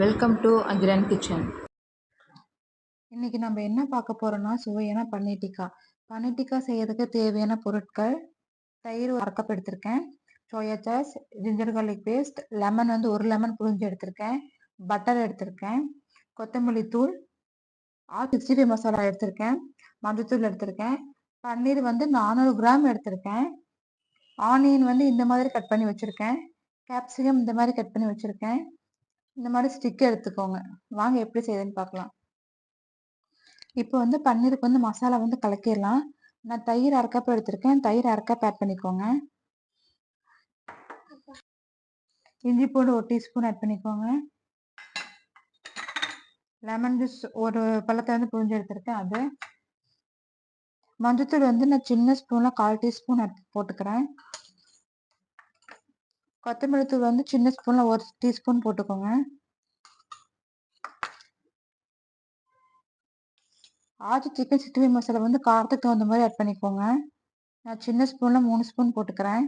Welcome to அகிரன் kitchen இன்னைக்கு நம்ம என்ன பார்க்க போறோம்னா சுவையான பன்னீர் டிக்கா பன்னீர் டிக்கா செய்யறதுக்கு தேவையான பொருட்கள் தயிர் ஒரு கப் எடுத்திருக்கேன் soya sauce ginger garlic paste lemon வந்து ஒரு லெமன் புழிஞ்சு எடுத்திருக்கேன். பட்டர் எடுத்திருக்கேன். கொத்தமல்லி தூள் ஆ சிக்ஸ்டி ஃபைவ் மசாலா எடுத்திருக்கேன். மஞ்சத்தூள் எடுத்திருக்கேன். பன்னீர் வந்து நானூறு கிராம் எடுத்திருக்கேன். ஆனியன் வந்து இந்த மாதிரி கட் பண்ணி வச்சிருக்கேன். கேப்சிகம் இந்த மாதிரி கட் பண்ணி வச்சிருக்கேன். இந்த மாதிரி ஸ்டிக் எடுத்துக்கோங்க. வாங்க எப்படி செய்யுதுன்னு பார்க்கலாம். இப்போ வந்து பன்னீருக்கு வந்து மசாலா வந்து கலக்கிடலாம். நான் தயிர் அரை கப் எடுத்திருக்கேன். தயிர் அரை கப் ஆட் பண்ணிக்கோங்க. இஞ்சி பூண்டு ஒரு டீஸ்பூன் ஆட் பண்ணிக்கோங்க. லெமன் ஜூஸ் ஒரு பழத்தை வந்து புழிஞ்சு எடுத்திருக்கேன் அது. மஞ்சத்தூள் வந்து நான் சின்ன ஸ்பூன்ல கால் டீஸ்பூன் போட்டுக்கிறேன். கொத்தமல்லி தூள் வந்து சின்ன ஸ்பூன்ல ஒரு டீஸ்பூன் போட்டுக்கோங்க. ஆச்சி சிக்கன் சிக்ஸ்டி மசாலா வந்து காரத்துக்கு தகுந்த மாதிரி ஆட் பண்ணிக்கோங்க. நான் சின்ன ஸ்பூன்ல மூணு ஸ்பூன் போட்டுக்கிறேன்.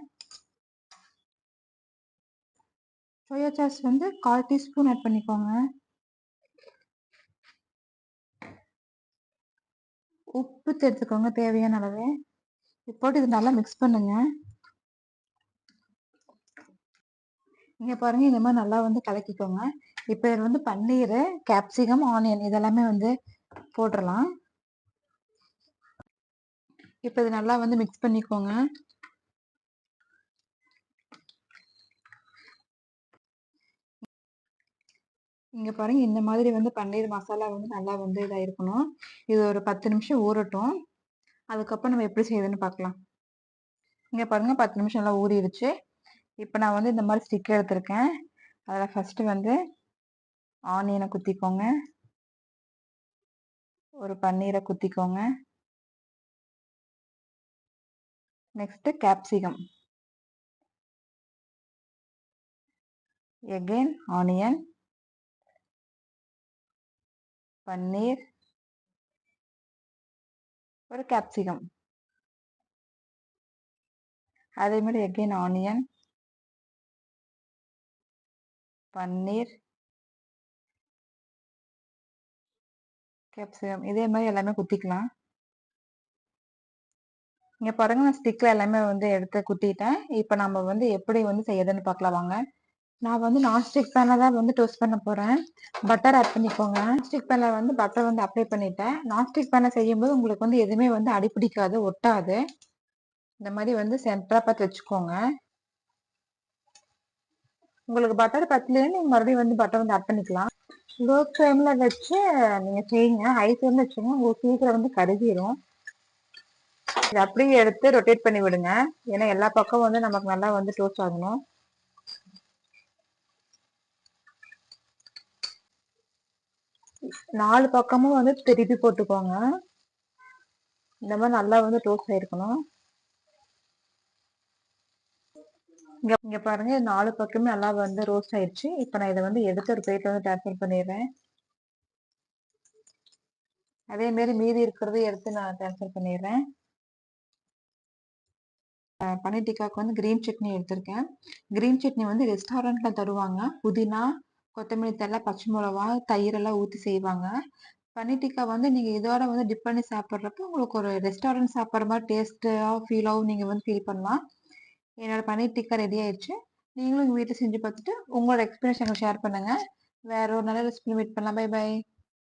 சோயா சாஸ் வந்து கால் டீஸ்பூன் ஆட் பண்ணிக்கோங்க. உப்பு தெரிஞ்சுக்கோங்க தேவையான அளவு. போட்டு இது நல்லா மிக்ஸ் பண்ணுங்க. இங்க பாருங்க இந்த மாதிரி நல்லா வந்து கலக்கிக்கோங்க. இப்போ இது வந்து பன்னீர் கேப்சிகம் ஆனியன் இதெல்லாமே வந்து போட்டுடலாம் இப்போ இது நல்லா வந்து மிக்ஸ் பண்ணிக்கோங்க. இங்க பாருங்க இந்த மாதிரி வந்து பன்னீர் மசாலா வந்து நல்லா வந்து இதாக இருக்கணும். இது ஒரு பத்து நிமிஷம் ஊறட்டும். அதுக்கப்புறம் நம்ம எப்படி செய்யுதுன்னு பார்க்கலாம் இங்க பாருங்க பத்து நிமிஷம் நல்லா ஊறிடுச்சு. இப்போ நான் வந்து இந்த மாதிரி ஸ்டிக் எடுத்திருக்கேன். அதில் ஃபஸ்ட்டு வந்து ஆனியனை குத்திக்கோங்க. ஒரு பன்னீரை குத்திக்கோங்க. Next capsicum again onion paneer. ஒரு கேப்சிகம் அதே மாதிரி எகெயின் ஆனியன் பன்னீர் கேப்சிகம் இதே மாதிரி எல்லாமே குத்திக்கலாம். இங்கே பாருங்க நான் ஸ்டிக்கில் எல்லாமே வந்து எடுத்து குத்திட்டேன். இப்போ நம்ம வந்து எப்படி வந்து செய்யறதுன்னு பார்க்கலாம் வாங்க. நான் வந்து நான்ஸ்டிக் பேனில் தான் வந்து டோஸ்ட் பண்ண போகிறேன் பட்டர் ஆட் பண்ணிக்கோங்க. நான்ஸ்டிக் பேனில் வந்து பட்டர் வந்து அப்ளை பண்ணிட்டேன். நான்ஸ்டிக் பேனை செய்யும்போது உங்களுக்கு வந்து எதுவுமே வந்து அடிப்பிடிக்காது ஒட்டாது. இந்த மாதிரி வந்து சென்டராக பார்த்து வச்சுக்கோங்க. உங்களுக்கு பட்டர் பத்தலைன்னு நீங்க மறுபடியும் வந்து பட்டர் வந்து ஆட் பண்ணிக்கலாம். லோ ஃப்ளேம்ல வச்சு நீங்க செய்யுங்க. ஹை ஃப்ளேம்ல வச்சுங்க. உங்களுக்கு சீக்கிரம் வந்து கருகிரும். இதை அப்படியே எடுத்து ரொட்டேட் பண்ணி விடுங்க. ஏன்னா எல்லா பக்கமும் வந்து நமக்கு நல்லா வந்து டோஸ்ட் ஆகணும். நாலு பக்கமும் வந்து திருப்பி போட்டுக்கோங்க. இந்த மாதிரி நல்லா வந்து டோஸ்ட் ஆயிருக்கணும். இங்க இங்க பாருங்க நாலு பக்கமே நல்லா வந்து ரோஸ்ட் ஆயிடுச்சு இப்போ நான் இதை வந்து எடுத்து ஒரு பிளேட்ல வந்து ட்ரான்ஸ்ஃபர் பண்ணிடுறேன். அதே மாதிரி மீதி இருக்கிறதையும் எடுத்து நான் ட்ரான்ஸ்ஃபர் பண்ணிடுறேன். பன்னீர் டிக்காக்கு வந்து கிரீன் சட்னி எடுத்திருக்கேன். கிரீன் சட்னி வந்து ரெஸ்டாரண்ட்ல தருவாங்க. புதினா கொத்தமல்லி தழை பச்சை மிளகா தயிர் எல்லாம் ஊற்றி செய்வாங்க. பன்னீர் டிக்கா வந்து நீங்கள் இதோட வந்து டிப் பண்ணி சாப்பிட்றப்ப உங்களுக்கு ஒரு ரெஸ்டாரண்ட் சாப்பிட்ற மாதிரி டேஸ்ட்டாக ஃபீலாகவும் நீங்கள் வந்து ஃபீல் பண்ணலாம். என்னோட பன்னீர் டிக்கா ரெடி ஆயிடுச்சு. நீங்களும் உங்கள் வீட்டில் செஞ்சு பார்த்துட்டு உங்களோட எக்ஸ்பீரியன்ஸ் எங்களுக்கு ஷேர் பண்ணுங்கள் வேற ஒரு நல்ல ரெசிபி மீட் பண்ணலாம். Bye bye